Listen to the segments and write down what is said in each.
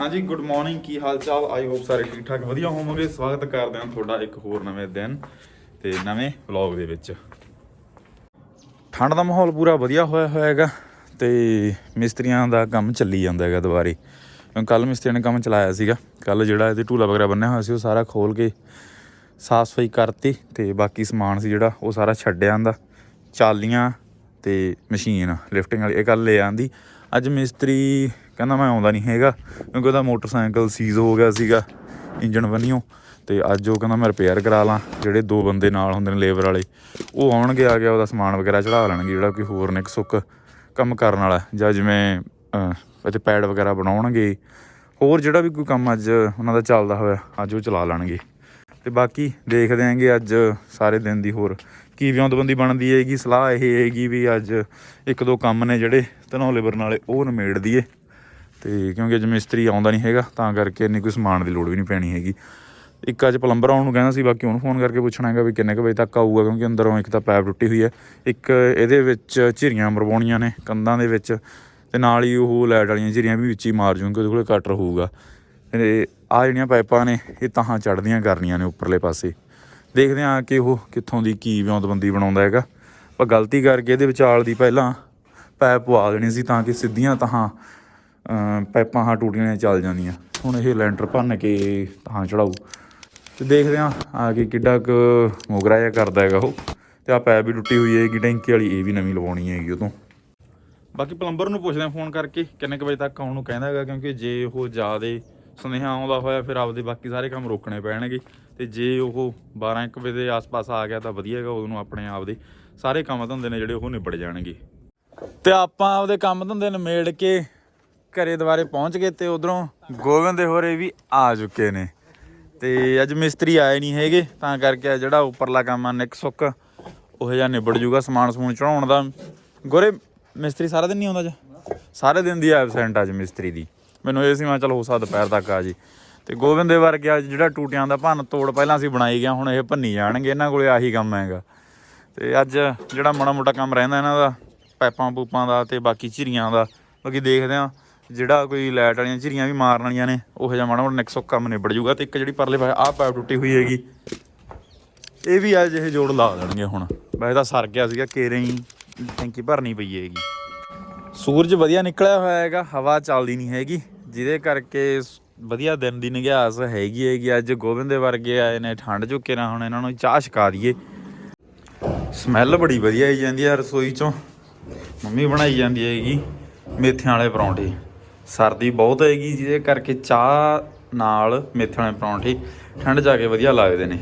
ਹਾਂਜੀ good morning ਕੀ ਹਾਲ ਚਾਲ I hope ਸਾਰੇ ਠੀਕ ਠਾਕ ਵਧੀਆ ਹੋਵੋਗੇ। ਸਵਾਗਤ ਕਰਦੇ ਹਾਂ ਤੁਹਾਡਾ ਇੱਕ ਹੋਰ ਨਵੇਂ ਦਿਨ ਤੇ ਨਵੇਂ ਵਲੌਗ ਦੇ ਵਿੱਚ। ਠੰਡ ਦਾ ਮਾਹੌਲ ਪੂਰਾ ਵਧੀਆ ਹੋਇਆ ਹੋਇਆ ਹੈਗਾ ਤੇ ਮਿਸਤਰੀਆਂ ਦਾ ਕੰਮ ਚੱਲੀ ਜਾਂਦਾ ਹੈਗਾ ਦੁਬਾਰੇ। ਕੱਲ ਮਿਸਤਰੀਆਂ ਨੇ ਕੰਮ ਚਲਾਇਆ ਸੀਗਾ। ਕੱਲ ਜਿਹੜਾ ਇਹਦੇ ਢੂਲਾ ਵਗੈਰਾ ਬੰਨਿਆ ਹੋਇਆ ਸੀ, ਉਹ ਸਾਰਾ ਖੋਲ ਕੇ ਸਾਫ਼ ਸਫ਼ਾਈ ਕਰਤੀ ਤੇ ਬਾਕੀ ਸਮਾਨ ਸੀ ਜਿਹੜਾ, ਉਹ ਸਾਰਾ ਛੱਡਿਆ ਆਂਦਾ ਚਾਲੀਆਂ ਤੇ ਮਸ਼ੀਨ, ਲਿਫਟਿੰਗ ਵਾਲੀ, ਇਹ ਕੱਲ ਲੈ ਆਂਦੀ। ਅੱਜ ਮਿਸਤਰੀ ਕਹਿੰਦਾ ਮੈਂ ਆਉਂਦਾ ਨਹੀਂ ਹੈਗਾ ਕਿਉਂਕਿ ਉਹਦਾ ਮੋਟਰਸਾਈਕਲ ਸੀਜ਼ ਹੋ ਗਿਆ ਸੀਗਾ ਇੰਜਨ ਬੰਨਿਓ ਤੇ ਅੱਜ ਉਹ ਕਹਿੰਦਾ ਮੈਂ ਰਿਪੇਅਰ ਕਰਾ ਲਾਂ ਜਿਹੜੇ ਦੋ ਬੰਦੇ ਨਾਲ ਹੁੰਦੇ ਨੇ ਲੇਬਰ ਵਾਲੇ ਉਹ ਆਉਣਗੇ ਆ ਗਿਆ ਉਹਦਾ ਸਮਾਨ ਵਗੈਰਾ ਚੜਾ ਲੈਣਗੇ ਜਿਹੜਾ ਕੋਈ ਹੋਰ ਨਿਕ ਸੁੱਕ ਕੰਮ ਕਰਨ ਵਾਲਾ ਜਾਂ ਜਿਵੇਂ ਅਹ, ਇੱਥੇ ਪੈਡ ਵਗੈਰਾ ਬਣਾਉਣਗੇ ਹੋਰ ਜਿਹੜਾ ਵੀ ਕੋਈ ਕੰਮ ਅੱਜ ਉਹਨਾਂ ਦਾ ਚੱਲਦਾ ਹੋਇਆ ਅੱਜ ਉਹ ਚਲਾ ਲੈਣਗੇ। ਤੇ ਬਾਕੀ ਦੇਖਦੇ ਆਂਗੇ ਅੱਜ ਸਾਰੇ ਦਿਨ ਦੀ ਹੋਰ ਕੀ ਵਿਉਂਦਬੰਦੀ ਬਣਦੀ ਹੈਗੀ ਸਲਾਹ ਇਹ ਹੈਗੀ ਵੀ ਅੱਜ ਇੱਕ ਦੋ ਕੰਮ ਨੇ ਜਿਹੜੇ ਧਨੌਲੇ ਬਰਨਾਲੇ ਉਹ ਨਿਮੇੜ ਦਈਏ। ਤੇ ਕਿਉਂਕਿ ਅੱਜ ਮਿਸਤਰੀ ਆਉਂਦਾ ਨਹੀਂ ਹੈਗਾ, ਤਾਂ ਕਰਕੇ ਇੰਨੀ ਕੋਈ ਸਮਾਨ ਦੀ ਲੋੜ ਵੀ ਨਹੀਂ ਪੈਣੀ ਹੈਗੀ। ਇੱਕ ਅੱਜ ਪਲੰਬਰ ਆਉਣ ਨੂੰ ਕਹਿੰਦਾ ਸੀ, ਬਾਕੀ ਉਹਨੂੰ ਫੋਨ ਕਰਕੇ ਪੁੱਛਣਾ ਹੈਗਾ ਵੀ ਕਿੰਨੇ ਕੁ ਵਜੇ ਤੱਕ ਆਊਗਾ, ਕਿਉਂਕਿ ਅੰਦਰੋਂ ਇੱਕ ਤਾਂ ਪੈਪ ਟੁੱਟੀ ਹੋਈ ਹੈ। ਇੱਕ ਇਹਦੇ ਵਿੱਚ ਝਿਰੀਆਂ ਮਰਵਾਉਣੀਆਂ ਨੇ ਕੰਧਾਂ ਦੇ ਵਿੱਚ, ਤੇ ਨਾਲ ਹੀ ਉਹ ਲਾਈਟ ਵਾਲੀਆਂ ਝਿਰੀਆਂ ਵੀ ਵਿੱਚ ਹੀ ਮਾਰ ਜੂਗੇ, ਉਹਦੇ ਕੋਲੇ ਕਟਰ ਹੋਊਗਾ। ਤੇ ਆ ਜਿਹੜੀਆਂ ਪਾਈਪਾਂ ਨੇ, ਇਹ ਤਾਹਾਂ ਚੜਦੀਆਂ ਕਰਨੀਆਂ ਨੇ ਉੱਪਰਲੇ ਪਾਸੇ। ਦੇਖਦੇ ਹਾਂ ਕਿ ਉਹ ਕਿੱਥੋਂ ਦੀ ਕੀ ਵਿਉਂਤਬੰਦੀ ਬਣਾਉਂਦਾ ਹੈਗਾ। ਪਰ ਗਲਤੀ ਕਰਕੇ ਇਹਦੇ ਵਿਚਾਲ ਦੀ ਪਹਿਲਾਂ ਪੈਪ ਪਵਾ ਦੇਣੀ ਸੀ ਤਾਂ ਕਿ ਸਿੱਧੀਆਂ ਤਾਹਾਂ ਪਾਈਪਾਂ ਹਾਂ ਟੂਟੀਆਂ ਨੇ ਚੱਲ ਜਾਂਦੀਆਂ। ਹੁਣ ਇਹ ਲੈਂਟਰ ਭੰਨ ਕੇ ਤਾਂ ਚੜਾਊ। ਤੇ ਦੇਖਦੇ ਹਾਂ, ਆ ਕੇ ਕਿੱਡਾ ਕੁ ਮੋਗਰਾ ਜਿਹਾ ਕਰਦਾ ਹੈਗਾ ਉਹ। ਤੇ ਆ ਪੈਪ ਵੀ ਟੁੱਟੀ ਹੋਈ ਹੈਗੀ ਟੈਂਕੀ ਵਾਲੀ ਇਹ ਵੀ ਨਵੀਂ ਲਵਾਉਣੀ ਹੈਗੀ ਉਹ ਤੋਂ। ਬਾਕੀ ਪਲੰਬਰ ਨੂੰ ਪੁੱਛਦੇ ਆ ਫੋਨ ਕਰਕੇ, ਕਿੰਨੇ ਕੁ ਵਜੇ ਤੱਕ ਆਉਣ ਨੂੰ ਕਹਿੰਦਾ ਹੈਗਾ, ਕਿਉਂਕਿ ਜੇ ਉਹ ਜ਼ਿਆਦੇ ਸੁਨੇਹਾ ਆਉਂਦਾ ਹੋਇਆ, ਫਿਰ ਆਪਦੇ ਬਾਕੀ ਸਾਰੇ ਕੰਮ ਰੋਕਣੇ ਪੈਣਗੇ। ਤੇ ਜੇ ਉਹ 12 1 ਵਜੇ ਦੇ ਆਸ-ਪਾਸ ਆ ਗਿਆ ਤਾਂ ਵਧੀਆ ਹੈਗਾ, ਉਹਨੂੰ ਆਪਣੇ ਆਪ ਦੇ ਸਾਰੇ ਕੰਮ ਧੰਦੇ ਨੇ ਜਿਹੜੇ ਉਹ ਨਿਬੜ ਜਾਣਗੇ। ਤੇ ਆਪਾਂ ਆਪਦੇ ਕੰਮ ਧੰਦੇ ਨਿਮੇੜ ਕੇ ਘਰੇ ਦੁਬਾਰੇ ਪਹੁੰਚ ਗਏ ਤੇ ਉਧਰੋਂ ਗੋਬਿੰਦ ਦੇ ਹੋਰੇ ਵੀ ਆ ਚੁੱਕੇ ਨੇ। ਤੇ ਅੱਜ ਮਿਸਤਰੀ ਆਏ ਨਹੀਂ ਹੈਗੇ, ਤਾਂ ਕਰਕੇ ਜਿਹੜਾ ਉੱਪਰਲਾ ਕੰਮ ਆ ਨਿਕ ਸੁੱਕ, ਉਹ ਜਿਹਾ ਨਿਬੜ ਜੂਗਾ ਸਮਾਨ ਸਮੂਨ ਚੜਾਉਣ ਦਾ। ਗੋਰੇ, ਮਿਸਤਰੀ ਸਾਰਾ ਦਿਨ ਨਹੀਂ ਆਉਂਦਾ ਜੀ ਸਾਰੇ ਦਿਨ ਦੀ ਐਬਸੈਂਟ ਅੱਜ ਮਿਸਤਰੀ ਦੀ। ਮੈਨੂੰ ਇਹ ਸੀ, ਮੈਂ ਚਲ ਹੋ ਸਕਦਾ ਦੁਪਹਿਰ ਤੱਕ ਆ ਜੀ। ਤੇ ਗੋਬਿੰਦ ਦੇ ਵਰਗੇ ਅੱਜ ਜਿਹੜਾ ਟੂਟਿਆਂ ਦਾ ਭੰਨ ਤੋੜ ਪਹਿਲਾਂ ਅਸੀਂ ਬਣਾਈ ਗਿਆ, ਹੁਣ ਇਹ ਭੰਨੀ ਜਾਣਗੇ, ਇਹਨਾਂ ਕੋਲੇ ਆਹੀ ਕੰਮ ਹੈਗਾ। ਤੇ ਅੱਜ ਜਿਹੜਾ ਮਾੜਾ ਮੋਟਾ ਕੰਮ ਰਹਿੰਦਾ ਇਹਨਾਂ ਦਾ ਪਾਈਪਾਂ ਪੂਪਾਂ ਦਾ ਤੇ ਬਾਕੀ ਝਿਰੀਆਂ ਦਾ, ਬਾਕੀ ਦੇਖਦੇ ਆ ਜਿਹੜਾ ਕੋਈ ਲਾਈਟ ਵਾਲੀਆਂ ਝਿਰੀਆਂ ਵੀ ਮਾਰਨ ਵਾਲੀਆਂ ਨੇ, ਉਹ ਜਿਹਾ ਮਾੜਾ ਮੋਟਾ ਨਿਕਸੋ ਕੰਮ ਨਿਬੜ ਜੂਗਾ ਤੇ ਇੱਕ ਜਿਹੜੀ ਪਰਲੇ ਪਾਸੇ, ਆਹ ਪਾਈਪ ਟੁੱਟੀ ਹੋਈ ਹੈਗੀ। ਇਹ ਵੀ ਅੱਜ ਇਹ ਜੋੜ ਲਾ ਦੇਣਗੇ ਹੁਣ। ਵੈਸੇ ਤਾਂ ਸਰ ਗਿਆ ਸੀਗਾ, ਕੇਰੇ ਹੀ ਟੈਂਕੀ ਭਰਨੀ ਪਈ ਹੈਗੀ। ਸੂਰਜ ਵਧੀਆ ਨਿਕਲਿਆ ਹੋਇਆ ਹੈਗਾ, ਹਵਾ ਚੱਲਦੀ ਨਹੀਂ ਹੈਗੀ, ਜਿਹਦੇ ਕਰਕੇ ਵਧੀਆ ਦਿਨ ਦੀ ਨਿਗਿਆਸ ਹੈਗੀ ਹੈਗੀ, ਅੱਜ ਗੋਬਿੰਦ ਦੇ ਵਰਗੇ ਆਏ ਨੇ, ਠੰਡ ਝੁੱਕੇ ਨਾ, ਹੁਣ ਇਹਨਾਂ ਨੂੰ ਚਾਹ ਛਕਾ ਦਈਏ। ਸਮੈਲ ਬੜੀ ਵਧੀਆ ਆਈ ਜਾਂਦੀ ਆ ਰਸੋਈ ਚੋਂ। ਮੰਮੀ ਬਣਾਈ ਜਾਂਦੀ ਹੈਗੀ, ਮੇਥਿਆਂ ਵਾਲੇ ਪਰੌਂਠੇ। ਸਰਦੀ ਬਹੁਤ ਹੈਗੀ, ਜਿਹਦੇ ਕਰਕੇ ਚਾਹ ਨਾਲ ਮੇਥਿਆਂ ਵਾਲੇ ਪਰੌਂਠੇ ਠੰਡ ਜਾ ਕੇ ਵਧੀਆ ਲੱਗਦੇ ਨੇ।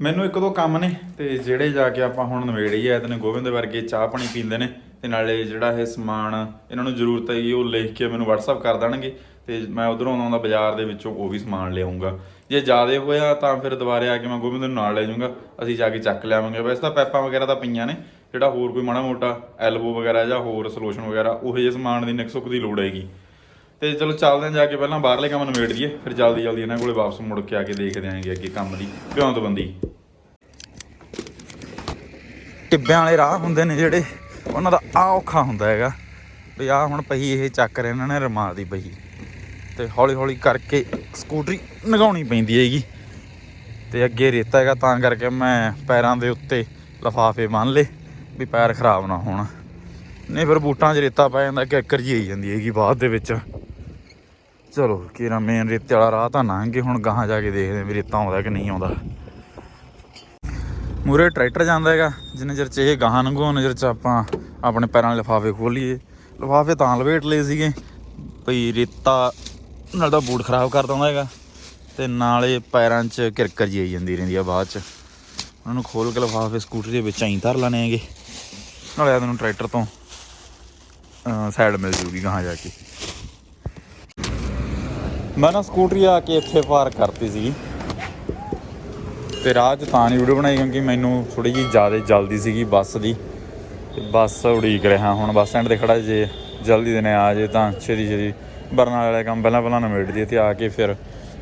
ਮੈਨੂੰ ਇੱਕ ਦੋ ਕੰਮ ਨੇ, ਤੇ ਜਿਹੜੇ ਜਾ ਕੇ ਆਪਾਂ ਹੁਣ ਨਵੇੜੇ ਆ ਤੇ ਨੇ ਗੋਬਿੰਦ ਵਰਗੇ ਚਾਹ ਪਾਣੀ ਪੀਂਦੇ ਨੇ, ਤੇ ਨਾਲੇ ਜਿਹੜਾ ਇਹ ਸਮਾਨ ਇਹਨਾਂ ਨੂੰ ਜ਼ਰੂਰਤ ਹੈਗੀ, ਉਹ ਲਿਖ ਕੇ ਮੈਨੂੰ WhatsApp ਕਰ ਦੇਣਗੇ, ਤੇ ਮੈਂ ਉਧਰੋਂ ਆਉਂਦਾ ਬਾਜ਼ਾਰ ਦੇ ਵਿੱਚੋਂ, ਉਹ ਵੀ ਸਮਾਨ ਲਿਆਉਂਗਾ। ਜੇ ਜ਼ਿਆਦਾ ਹੋਇਆ ਤਾਂ ਫਿਰ ਦੁਬਾਰੇ ਆ ਕੇ ਮੈਂ ਗੋਬਿੰਦ ਨੂੰ ਨਾਲ ਲੈ ਜਾਊਂਗਾ, ਅਸੀਂ ਜਾ ਕੇ ਚੱਕ ਲਿਆਵਾਂਗੇ। ਵੈਸੇ ਤਾਂ ਪੈਪਾਂ ਵਗੈਰਾ ਤਾਂ ਪਈਆਂ ਨੇ ਜਿਹੜਾ ਹੋਰ ਕੋਈ ਮਾੜਾ ਮੋਟਾ ਐਲਬੋ ਵਗੈਰਾ ਜਾਂ ਹੋਰ ਸੋਲੂਸ਼ਨ ਵਗੈਰਾ, ਉਹੋ ਜਿਹੇ ਸਮਾਨ ਦੀ ਨਿਕਸੁਕ ਦੀ ਲੋੜ ਹੈਗੀ। ਤੇ ਚਲੋ ਚੱਲਦੇ ਹਾਂ ਜਾ ਕੇ ਪਹਿਲਾਂ ਬਾਹਰਲੇ ਕੰਮ ਨਿਬੇੜ ਦਈਏ ਫਿਰ ਜਲਦੀ ਜਲਦੀ ਇਹਨਾਂ ਕੋਲੇ ਵਾਪਸ ਮੁੜ ਕੇ ਆ ਕੇ ਦੇਖਦੇ ਆਂਗੇ ਅੱਗੇ ਕੰਮ ਦੀ ਪਿਉਂਤਬੰਦੀ ਟਿੱਬਿਆਂ ਵਾਲੇ ਰਾਹ ਹੁੰਦੇ ਨੇ ਜਿਹੜੇ, ਉਹਨਾਂ ਦਾ ਆ ਔਖਾ ਹੁੰਦਾ ਹੈਗਾ। ਵੀ ਆ ਹੁਣ ਪਹੀ ਇਹ ਚੱਕਰ ਇਹਨਾਂ ਨੇ ਰਮਾਲ ਦੀ ਪਈ ਤੇ ਹੌਲੀ ਹੌਲੀ ਕਰਕੇ ਸਕੂਟਰੀ ਨਗਾਉਣੀ ਪੈਂਦੀ ਹੈਗੀ। ਤੇ ਅੱਗੇ ਰੇਤਾ ਹੈਗਾ, ਤਾਂ ਕਰਕੇ ਮੈਂ ਪੈਰਾਂ ਦੇ ਉੱਤੇ ਲਫਾਫੇ ਬੰਨ ਲੇ ਵੀ ਪੈਰ ਖਰਾਬ ਨਾ ਹੋਣ। ਨਹੀਂ ਫਿਰ ਬੂਟਾਂ 'ਚ ਰੇਤਾ ਪੈ ਜਾਂਦਾ ਕਿੱਕਰ ਜੀ ਆਈ ਜਾਂਦੀ ਹੈਗੀ ਬਾਅਦ ਦੇ ਵਿੱਚ। ਚਲੋ ਕਿਰਾ ਮੇਨ ਰੇਤੇ ਵਾਲਾ ਰਾਹ ਤਾਂ ਲੰਘ ਹੁਣ ਗਾਹਾਂ ਜਾ ਕੇ ਦੇਖਦੇ ਵੀ ਰੇਤਾ ਆਉਂਦਾ ਕਿ ਨਹੀਂ ਆਉਂਦਾ। ਮੂਰੇ ਟਰੈਕਟਰ ਜਾਂਦਾ ਹੈਗਾ, ਜਿੰਨੇ ਚਿਰ ਚ ਇਹ ਗਾਹਾਂ ਲੰਘੋ ਨਜ਼ਰ ਚ ਆਪਾਂ ਆਪਣੇ ਪੈਰਾਂ ਦੇ ਲਿਫਾਫੇ ਖੋਲੀਏ ਲਿਫਾਫੇ ਤਾਂ ਲਵੇਟ ਲਏ ਸੀਗੇ, ਭਈ ਰੇਤਾ ਨਾਲ ਦਾ ਬੂਟ ਖਰਾਬ ਕਰ ਦਿੰਦਾ ਹੈਗਾ, ਤੇ ਨਾਲੇ ਪੈਰਾਂ 'ਚ ਕਿਰਕਰ ਜੀ ਆਈ ਜਾਂਦੀ ਰਹਿੰਦੀ ਆ ਬਾਅਦ 'ਚ। ਉਹਨਾਂ ਨੂੰ ਖੋਲ ਕੇ ਲਿਫਾਫੇ, ਸਕੂਟਰ ਦੇ ਵਿੱਚ ਐਂ ਧਰ ਲੈਣੇ ਹੈਗੇ। ਨਾਲੇ ਆ ਤੈਨੂੰ ਟਰੈਕਟਰ ਤੋਂ ਸਾਈਡ ਮਿਲ ਜੂਗੀ ਗਾਹਾਂ ਜਾ ਕੇ। ਮੈਂ ਨਾ ਸਕੂਟਰੀ ਆ ਕੇ ਇੱਥੇ ਪਾਰ ਕਰਤੀ ਸੀਗੀ। ਤੇ ਰਾਹ 'ਚ ਤਾਂ ਨਹੀਂ ਵੀਡੀਓ ਬਣਾਈ ਕਿਉਂਕਿ ਮੈਨੂੰ ਥੋੜੀ ਜਿਹੀ ਜ਼ਿਆਦਾ ਜਲਦੀ ਸੀਗੀ ਬੱਸ ਦੀ। ਬੱਸ ਉਡੀਕ ਰਿਹਾ, ਹੁਣ ਬੱਸ ਸਟੈਂਡ ਤੇ ਖੜਾ ਜੇ, ਜਲਦੀ ਦਿਨੇ ਆ ਜੇ ਤਾਂ ਛੇਤੀ ਛੇਤੀ। ਬਰਨਾਲੇ ਵਾਲੇ ਕੰਮ ਪਹਿਲਾਂ ਪਹਿਲਾਂ ਨਿਬੇੜ ਦਈਏ ਤੇ ਆ ਕੇ ਫਿਰ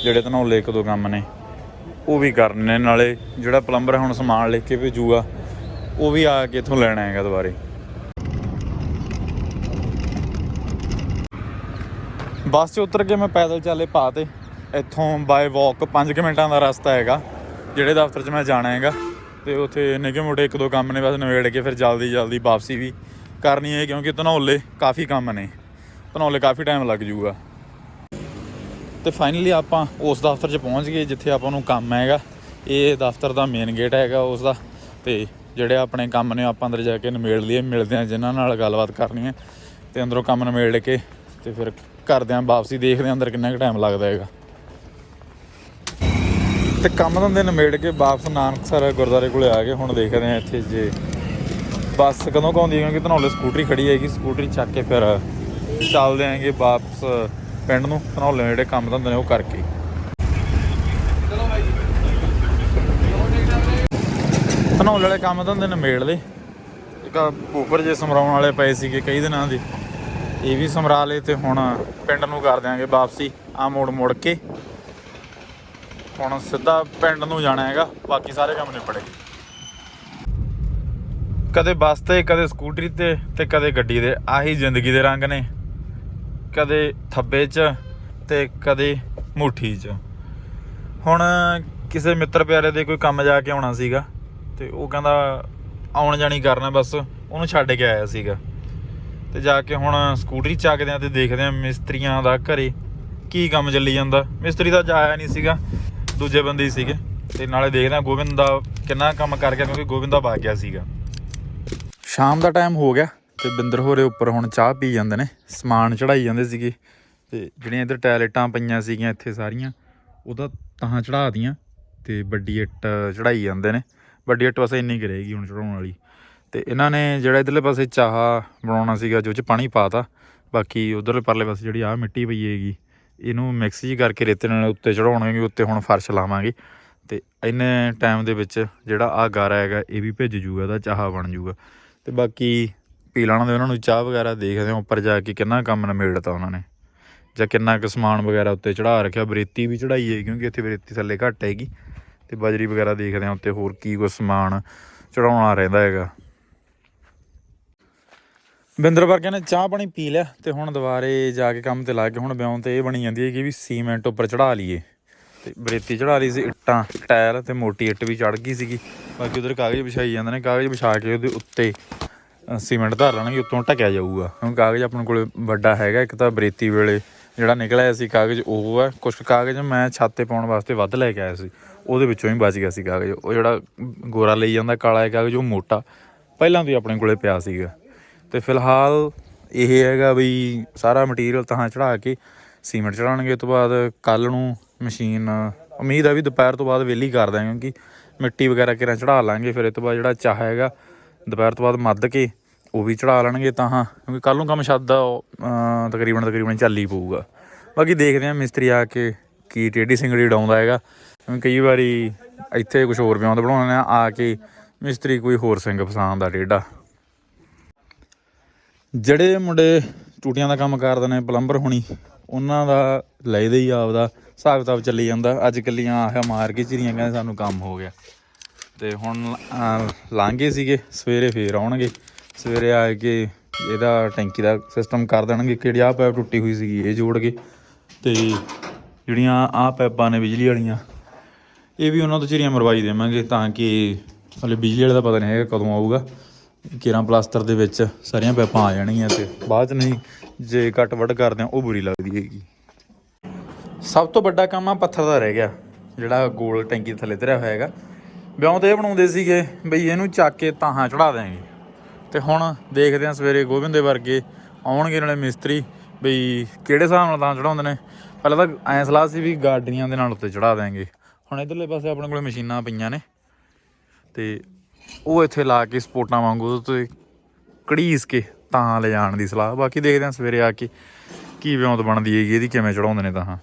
ਜਿਹੜੇ ਧਨੌਲੇ ਇੱਕ ਦੋ ਕੰਮ ਨੇ, ਉਹ ਵੀ ਕਰਨੇ ਨੇ। ਨਾਲੇ ਜਿਹੜਾ ਪਲੰਬਰ ਹੁਣ ਸਮਾਨ ਲਿਖ ਕੇ ਭੇਜੂਗਾ ਉਹ ਵੀ ਆ ਕੇ ਇੱਥੋਂ ਲੈਣਾ ਹੈਗਾ ਦੁਬਾਰੇ। ਬੱਸ 'ਚ ਉਤਰ ਕੇ ਮੈਂ ਪੈਦਲ ਚੱਲੇ ਪਾ ਤੇ ਇੱਥੋਂ ਬਾਏ ਵਾਕ 5 ਮਿੰਟਾਂ ਦਾ ਰਸਤਾ ਹੈਗਾ, ਜਿਹੜੇ ਦਫ਼ਤਰ 'ਚ ਮੈਂ ਜਾਣਾ ਹੈਗਾ। ਤੇ ਉੱਥੇ ਨਿੱਕੇ ਮੋਟੇ ਇੱਕ ਦੋ ਕੰਮ ਨੇ, ਬਸ ਨਿਬੇੜ ਕੇ ਫਿਰ ਜਲਦੀ ਜਲਦੀ ਵਾਪਸੀ ਵੀ ਕਰਨੀ ਹੈ, ਕਿਉਂਕਿ ਧਨੌਲੇ ਕਾਫੀ ਕੰਮ ਨੇ। ਧਨੌਲੇ ਕਾਫੀ ਟਾਈਮ ਲੱਗ ਜੂਗਾ ਤੇ ਫਾਈਨਲੀ ਆਪਾਂ ਉਸ ਦਫ਼ਤਰ 'ਚ ਪਹੁੰਚ ਗਏ, ਜਿੱਥੇ ਆਪਾਂ ਨੂੰ ਕੰਮ ਹੈਗਾ। ਇਹ ਦਫ਼ਤਰ ਦਾ ਮੇਨ ਗੇਟ ਹੈਗਾ ਉਸ ਦਾ। ਤੇ ਜਿਹੜੇ ਆਪਣੇ ਕੰਮ ਨੇ ਆਪਾਂ ਅੰਦਰ ਜਾ ਕੇ ਨਿਬੇੜ ਲਈਏ, ਮਿਲਦੇ ਆ ਜਿਨ੍ਹਾਂ ਨਾਲ ਗੱਲਬਾਤ ਕਰਨੀ ਹੈ ਤੇ ਅੰਦਰੋਂ ਕੰਮ ਨਿਬੇੜ ਕੇ ਤੇ ਫਿਰ ਕਰਦੇ ਆਂ ਵਾਪਸੀ, ਦੇਖਦੇ ਆਂ ਅੰਦਰ ਕਿੰਨਾ ਕੁ ਟਾਈਮ ਲੱਗਦਾ ਹੈਗਾ। ਤੇ ਕੰਮ ਧੰਦੇ ਨਿਬੇੜ ਕੇ ਵਾਪਸ ਨਾਨਕਸਰ ਗੁਰਦੁਆਰੇ ਕੋਲੇ ਆ ਗਏ ਹੁਣ ਦੇਖਦੇ ਆਂ ਇੱਥੇ ਜੇ ਬੱਸ ਕਦੋਂ ਕੁ ਹੈ, ਕਿਉਂਕਿ ਧਨੌਲੇ ਸਕੂਟਰੀ ਖੜੀ ਹੈਗੀ, ਸਕੂਟਰੀ ਚੱਕ ਕੇ ਫਿਰ ਚੱਲਦੇ ਆਂਗੇ ਵਾਪਸ ਪਿੰਡ ਨੂੰ, ਧਨੌਲੇ ਜਿਹੜੇ ਕੰਮ ਧੰਦੇ ਨੇ ਉਹ ਕਰਕੇ। ਧਨੌਲੇ ਵਾਲੇ ਕੰਮ ਧੰਦੇ ਨਿਬੇੜ ਲਏ ਇੱਕ ਉੱਪਰ ਜੇ ਸਮਰਾਉਣ ਵਾਲੇ ਪਏ ਸੀਗੇ ਕਈ ਦਿਨਾਂ ਦੇ। ਇਹ ਵੀ ਸਮਰਾ ਲਏ ਤੇ ਹੁਣ ਪਿੰਡ ਨੂੰ ਕਰ ਦਿਆਂਗੇ ਵਾਪਸੀ। ਆ ਮੋੜ ਮੋੜ ਕੇ। ਹੁਣ ਸਿੱਧਾ ਪਿੰਡ ਨੂੰ ਜਾਣਾ ਹੈਗਾ। ਬਾਕੀ ਸਾਰੇ ਕੰਮ ਨਿਪੜੇ ਕਦੇ ਬੱਸ ਤੇ, ਕਦੇ ਸਕੂਟਰੀ ਤੇ ਤੇ ਕਦੇ ਗੱਡੀ ਦੇ। ਆਹੀ ਜ਼ਿੰਦਗੀ ਦੇ ਰੰਗ ਨੇ। ਕਦੇ ਥੱਬੇ 'ਚ ਤੇ ਕਦੇ ਮੁੱਠੀ 'ਚ। ਹੁਣ ਕਿਸੇ ਮਿੱਤਰ ਪਿਆਰੇ ਦੇ ਕੋਈ ਕੰਮ ਜਾ ਕੇ ਆਉਣਾ ਸੀਗਾ। ਤੇ ਉਹ ਕਹਿੰਦਾ ਆਉਣ ਜਾਣੀ ਕਰਨਾ ਬਸ, ਉਹਨੂੰ ਛੱਡ ਕੇ ਆਇਆ ਸੀਗਾ। ਤੇ ਜਾ ਕੇ ਹੁਣ ਸਕੂਟਰੀ ਚੱਕਦੇ ਆ ਤੇ ਦੇਖਦੇ ਆ ਮਿਸਤਰੀਆਂ ਦਾ ਘਰੇ ਕੀ ਕੰਮ ਚੱਲੀ ਜਾਂਦਾ। ਮਿਸਤਰੀ ਤਾਂ ਜਾਇਆ ਨਹੀਂ ਸੀਗਾ, ਦੂਜੇ ਬੰਦੇ ਹੀ ਸੀਗੇ। ਤੇ ਨਾਲੇ ਦੇਖਦੇ ਆ ਗੋਬਿੰਦ ਦਾ ਕਿੰਨਾ ਕੰਮ ਕਰ ਗਿਆ, ਕਿਉਂਕਿ ਗੋਬਿੰਦ ਦਾ ਵਗ ਗਿਆ ਸੀਗਾ। ਸ਼ਾਮ ਦਾ ਟਾਈਮ ਹੋ ਗਿਆ ਤੇ ਬਿੰਦਰ ਹੋਰੇ ਉੱਪਰ ਹੁਣ ਚਾਹ ਪੀ ਜਾਂਦੇ ਨੇ, ਸਮਾਨ ਚੜਾਈ ਜਾਂਦੇ ਸੀਗੇ। ਤੇ ਜਿਹੜੀਆਂ ਇੱਧਰ ਟਾਇਲਟਾਂ ਪਈਆਂ ਸੀਗੀਆਂ ਇੱਥੇ ਸਾਰੀਆਂ ਉਹਦਾ ਤਾਂ ਚੜਾ ਦੀਆਂ ਤੇ ਵੱਡੀ ਇੱਟ ਚੜਾਈ ਜਾਂਦੇ ਨੇ। ਵੱਡੀ ਇੱਟ ਪਾਸੇ ਇੰਨੀ ਕੁ ਰਹੇਗੀ ਹੁਣ ਚੜਾਉਣ ਵਾਲੀ। ਤੇ ਇਹਨਾਂ ਨੇ ਜਿਹੜਾ ਇਧਰਲੇ ਪਾਸੇ ਚਾਹ ਬਣਾਉਣਾ ਸੀਗਾ, ਜੋ ਚ ਪਾਣੀ ਪਾਤਾ, ਬਾਕੀ ਉਧਰਲੇ ਪਰਲੇ ਪਾਸੇ ਜਿਹੜੀ ਆ ਮਿੱਟੀ ਪਈ ਹੈਗੀ, ਇਹਨੂੰ ਮਿਕਸ ਜੀ ਕਰਕੇ ਰੇਤੇ ਨਾਲ ਉੱਤੇ ਚੜਾਉਣਗੇ ਉੱਤੇ ਹੁਣ ਫਰਸ਼ ਲਾਵਾਂਗੇ। ਤੇ ਇੰਨੇ ਟਾਈਮ ਦੇ ਵਿੱਚ ਜਿਹੜਾ ਆ ਗਾਰਾ ਹੈਗਾ, ਇਹ ਵੀ ਭਿੱਜ ਜੂਗਾ, ਇਹਦਾ ਚਾਹ ਬਣ ਜੂਗਾ। ਤੇ ਬਾਕੀ ਪੀ ਲੈਣ ਦੇ ਉਹਨਾਂ ਨੂੰ ਚਾਹ ਵਗੈਰਾ ਦੇਖਦੇ ਹਾਂ, ਉੱਪਰ ਜਾ ਕੇ ਕਿੰਨਾ ਕੰਮ ਨਿਬੇੜਤਾ ਉਹਨਾਂ ਨੇ। ਜਾਂ ਕਿੰਨਾ ਕੁ ਸਮਾਨ ਵਗੈਰਾ ਉੱਤੇ ਚੜਾ ਰੱਖਿਆ, ਬਰੇਤੀ ਵੀ ਚੜਾਈ ਹੈ, ਕਿਉਂਕਿ ਇੱਥੇ ਬਰੇਤੀ ਥੱਲੇ ਘੱਟ ਹੈਗੀ। ਤੇ ਬਜਰੀ ਵਗੈਰਾ ਦੇਖਦੇ ਹਾਂ ਉੱਤੇ ਹੋਰ ਕੀ ਕੁਛ ਸਮਾਨ ਚੜਾਉਣਾ ਰਹਿੰਦਾ ਹੈਗਾ। ਬਿੰਦਰ ਵਰਗਿਆਂ ਨੇ ਚਾਹ ਪਾਣੀ ਪੀ ਲਿਆ ਤੇ ਹੁਣ ਦੁਬਾਰੇ ਜਾ ਕੇ ਕੰਮ ਤੇ ਲੱਗ ਗਏ। ਹੁਣ ਬਿਉਂ ਤੇ ਇਹ ਬਣੀ ਜਾਂਦੀ ਹੈ ਕਿ ਵੀ ਸੀਮੈਂਟ ਉੱਪਰ ਚੜਾ ਲਈਏ। ਤੇ ਬਰੇਤੀ ਚੜਾ ਲਈ ਸੀ, ਇੱਟਾਂ, ਟਾਇਲ ਤੇ ਮੋਟੀ ਇੱਟ ਵੀ ਚੜ ਗਈ ਸੀਗੀ। ਬਾਕੀ ਉਧਰ ਕਾਗਜ਼ ਵਿਛਾਈ ਜਾਂਦੇ ਨੇ, ਕਾਗਜ਼ ਵਿਛਾ ਕੇ ਉਹਦੇ ਉੱਤੇ ਸੀਮੈਂਟ ਧਰ ਲੈਣਗੇ, ਉੱਤੋਂ ਢਕਿਆ ਜਾਊਗਾ। ਹੁਣ ਕਾਗਜ਼ ਆਪਣੇ ਕੋਲ ਵੱਡਾ ਹੈਗਾ, ਇੱਕ ਤਾਂ ਬਰੇਤੀ ਵੇਲੇ ਜਿਹੜਾ ਨਿਕਲਿਆ ਸੀ ਕਾਗਜ਼, ਉਹ ਹੈ। ਕੁਝ ਕਾਗਜ਼ ਮੈਂ ਛੱਤ ਤੇ ਪਾਉਣ ਵਾਸਤੇ ਵੱਧ ਲੈ ਕੇ ਆਇਆ ਸੀ। ਉਹਦੇ ਵਿੱਚੋਂ ਹੀ ਬਚ ਗਿਆ ਸੀ ਕਾਗਜ਼। ਉਹ ਜਿਹੜਾ ਗੋਰਾ ਲਈ ਜਾਂਦਾ ਕਾਲਾ ਹੈ ਕਾਗਜ਼ ਉਹ ਮੋਟਾ। ਪਹਿਲਾਂ ਤੋਂ ਹੀ ਆਪਣੇ ਕੋਲੇ ਪਿਆ ਸੀਗਾ। ਤੇ ਫਿਲਹਾਲ ਇਹ ਹੈਗਾ ਵੀ ਸਾਰਾ ਮਟੀਰੀਅਲ ਤਾਂ ਚੜਾ ਕੇ ਸੀਮੈਂਟ ਚੜਾਉਣਗੇ। ਉਸ ਤੋਂ ਬਾਅਦ ਕੱਲ ਨੂੰ ਮਸ਼ੀਨ ਉਮੀਦ ਆ ਵੀ ਦੁਪਹਿਰ ਤੋਂ ਬਾਅਦ ਵਿਹਲੀ ਕਰ ਦਾਂਗੇ ਕਿਉਂਕਿ ਮਿੱਟੀ ਵਗੈਰਾ ਕਿਰਾਂ ਚੜਾ ਲਾਂਗੇ। ਫਿਰ ਇਹ ਤੋਂ ਬਾਅਦ ਜਿਹੜਾ ਚਾਹ ਹੈਗਾ ਦੁਪਹਿਰ ਤੋਂ ਬਾਅਦ ਮੱਧ ਕੇ ਉਹ ਵੀ ਚੜਾ ਲੈਣਗੇ ਤਾਂ ਹਾਂ ਕਿਉਂਕਿ ਕੱਲ ਨੂੰ ਕੰਮ ਛੱਡ ਦਾ ਉਹ, ਤਕਰੀਬਨ ਤਕਰੀਬਨ ਚੱਲ ਹੀ ਪਊਗਾ। ਬਾਕੀ ਦੇਖਦੇ ਹਾਂ ਮਿਸਤਰੀ ਆ ਕੇ ਕੀ ਟੇਢੀ ਸਿੰਗੜੀ ਡਾਉਂਦਾ ਹੈਗਾ। ਕਈ ਵਾਰੀ ਇੱਥੇ ਕੁਝ ਹੋਰ ਵਿਆਉਂਦੇ ਬਣਾਉਣੇ ਆ ਆ ਕੇ ਮਿਸਤਰੀ ਕੋਈ ਹੋਰ ਸਿੰਘ ਫਸਾਉਂਦਾ ਟੇਢਾ। ਜਿਹੜੇ ਮੁੰਡੇ ਟੂਟੀਆਂ ਦਾ ਕੰਮ ਕਰਦੇ ਨੇ ਪਲੰਬਰ ਹੋਣੀ ਉਹਨਾਂ ਦਾ ਲੈਦੇ ਹੀ ਆਪਦਾ ਹਿਸਾਬ ਕਿਤਾਬ ਚੱਲੀ ਜਾਂਦਾ। ਅੱਜ ਕੱਲੀਆਂ ਆਹ ਮਾਰ ਕੇ ਚਿਰੀਆਂ ਕਹਿੰਦੇ ਸਾਨੂੰ ਕੰਮ ਹੋ ਗਿਆ। ਤੇ ਹੁਣ ਅਹ, ਲਾਂਘੇ ਸੀਗੇ ਸਵੇਰੇ ਫੇਰ ਆਉਣਗੇ। ਸਵੇਰੇ ਆ ਕੇ ਇਹਦਾ ਟੈਂਕੀ ਦਾ ਸਿਸਟਮ ਕਰ ਦੇਣਗੇ ਕਿਹੜੀ ਆਹ ਪਾਈਪ ਟੁੱਟੀ ਹੋਈ ਸੀਗੀ ਇਹ ਜੋੜ ਕੇ। ਤੇ ਜਿਹੜੀਆਂ ਆਹ ਪਾਈਪਾਂ ਨੇ ਬਿਜਲੀ ਵਾਲੀਆਂ ਇਹ ਵੀ ਉਹਨਾਂ ਤੋਂ ਚਿਰੀਆਂ ਮਰਵਾਈ ਦੇਵਾਂਗੇ ਤਾਂ ਕਿ ਹਲੇ ਬਿਜਲੀ ਵਾਲੇ ਦਾ ਪਤਾ ਨਹੀਂ ਹੈਗਾ ਕਦੋਂ ਆਊਗਾ। ਕਿਰਾਂ ਪਲਾਸਟਰ ਦੇ ਵਿੱਚ ਸਾਰੀਆਂ ਪੈਪਾਂ ਆ ਜਾਣਗੀਆਂ ਤੇ ਬਾਅਦ ਚ ਨਹੀਂ, ਜੇ ਕੱਟ ਵੱਢ ਕਰਦੇ ਆ ਉਹ ਬੁਰੀ ਲੱਗਦੀ ਹੈਗੀ। ਸਭ ਤੋਂ ਵੱਡਾ ਕੰਮ ਆ ਪੱਥਰ ਦਾ ਰਹਿ ਗਿਆ, ਜਿਹੜਾ ਗੋਲ ਟੈਂਕੀ ਦੇ ਥੱਲੇ ਧਰਿਆ ਹੋਇਆ ਹੈਗਾ। ਵਿਆਹ ਤੇ ਇਹ ਬਣਾਉਂਦੇ ਸੀਗੇ, ਬਈ ਇਹਨੂੰ ਚੱਕ ਕੇ ਤਾਹਾਂ ਚੜਾ ਦੇਾਂਗੇ ਤੇ ਹੁਣ ਦੇਖਦੇ ਆ ਸਵੇਰੇ ਗੋਬਿੰਦ ਦੇ ਵਰਗੇ ਆਉਣਗੇ ਨਾਲੇ ਮਿਸਤਰੀ, ਬਈ ਕਿਹੜੇ ਹਿਸਾਬ ਨਾਲ ਤਾਂ ਚੜਾਉਂਦੇ ਨੇ। ਪਹਿਲਾਂ ਤਾਂ ਐਂ ਸਲਾਹ ਸੀ ਵੀ ਗਾਡੀਆਂ ਦੇ ਨਾਲ ਉੱਤੇ ਚੜਾ ਦੇਾਂਗੇ ਹੁਣ ਇਧਰਲੇ ਪਾਸੇ ਆਪਣੇ ਕੋਲੇ ਮਸ਼ੀਨਾਂ ਪਈਆਂ ਨੇ ਤੇ ਉਹ ਇੱਥੇ ਲਾ ਕੇ ਸਪੋਰਟਾਂ ਵਾਂਗੂ ਉਹਦੇ ਤੇ ਕੜੀਸ ਕੇ ਤਾਂ ਲੈ ਜਾਣ ਦੀ ਸਲਾਹ। ਬਾਕੀ ਦੇਖਦੇ ਹਾਂ ਸਵੇਰੇ ਆ ਕੇ ਕੀ ਵਿਉਂਤ ਬਣਦੀ ਹੈਗੀ, ਇਹਦੀ ਕਿਵੇਂ ਚੜਾਉਂਦੇ ਨੇ ਤਾਂ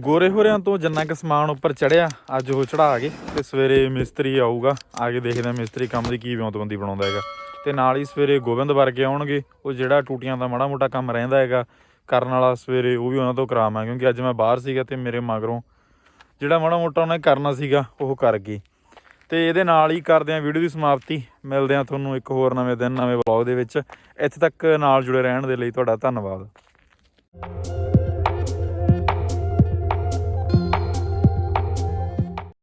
ਗੋਰੇ ਹੋਰਿਆਂ ਤੋਂ ਜਿੰਨਾ ਕੁ ਸਮਾਨ ਉੱਪਰ ਚੜਿਆ ਅੱਜ ਉਹ ਚੜਾ ਕੇ ਤੇ ਸਵੇਰੇ ਮਿਸਤਰੀ ਆਊਗਾ, ਆ ਕੇ ਦੇਖਦੇ ਆ ਮਿਸਤਰੀ ਕੰਮ ਦੀ ਕੀ ਵਿਉਂਤਬੰਦੀ ਬਣਾਉਂਦਾ ਹੈਗਾ। ਤੇ ਨਾਲ ਹੀ ਸਵੇਰੇ ਗੋਬਿੰਦ ਵਰਗੇ ਆਉਣਗੇ, ਉਹ ਜਿਹੜਾ ਟੂਟੀਆਂ ਦਾ ਮਾੜਾ ਮੋਟਾ ਕੰਮ ਰਹਿੰਦਾ ਹੈਗਾ, ਕਰਨ ਵਾਲਾ ਸਵੇਰੇ ਉਹ ਵੀ ਉਹਨਾਂ ਤੋਂ ਕਰਾਵਾਂ ਕਿਉਂਕਿ ਅੱਜ ਮੈਂ ਬਾਹਰ ਸੀਗਾ ਤੇ ਮੇਰੇ ਮਗਰੋਂ ਜਿਹੜਾ ਮਾੜਾ ਮੋਟਾ ਉਹਨੇ ਕਰਨਾ ਸੀਗਾ, ਉਹ ਕਰ ਗਈ। ਤੇ ਇਹਦੇ ਨਾਲ ਹੀ ਕਰਦੇ ਆਂ ਵੀਡੀਓ ਦੀ ਸਮਾਪਤੀ। ਮਿਲਦੇ ਆਂ ਤੁਹਾਨੂੰ ਇੱਕ ਹੋਰ ਨਵੇਂ ਦਿਨ, ਨਵੇਂ ਵਲੌਗ ਦੇ ਵਿੱਚ। ਇੱਥੇ ਤੱਕ ਨਾਲ ਜੁੜੇ ਰਹਿਣ ਦੇ ਲਈ ਤੁਹਾਡਾ ਧੰਨਵਾਦ।